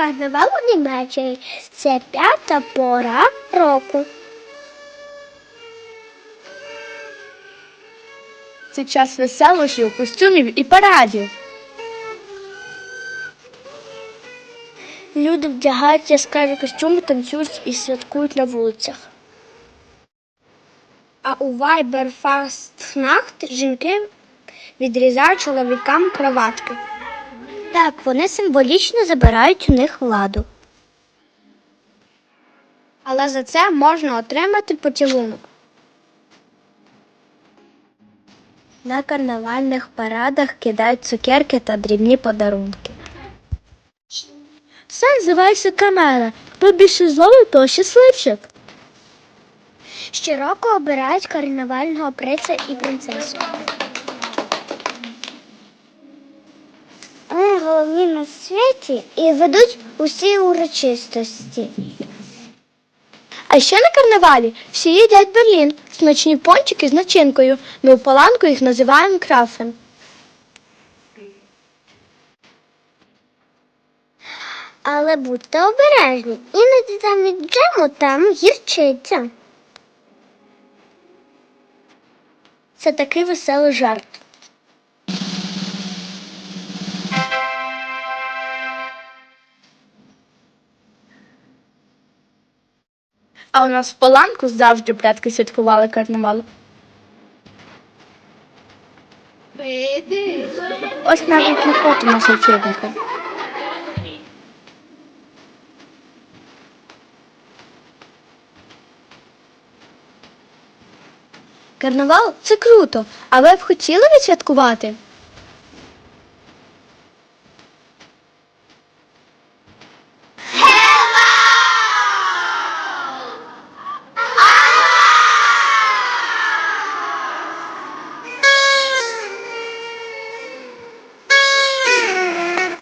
Карнавал у Німеччині це п'ята пора року. Це час веселощів, костюмів і парадів. Люди вдягають яскраві костюми, танцюють і святкують на вулицях. А у Weiberfastnacht жінки відрізають чоловікам кроватки. Так, вони символічно забирають у них владу. Але за це можна отримати поцілунок. На карнавальних парадах кидають цукерки та дрібні подарунки. Це називається камера. Хто більше зловив, то щасливчик. Щороку обирають карнавального принца і принцесу. Вони головні на світі і ведуть усі урочистості. А ще на карнавалі всі їдять Берлін, смачні пончики з начинкою. Ми у Паланку їх називаємо крафен. Але будьте обережні, іноді там від джему там гірчиця. Це такий веселий жарт. А у нас в Паланку завжди предки святкували карнавал. Ось навіть на фото нашого вчителька. Карнавал це круто, а ви б хотіли відсвяткувати?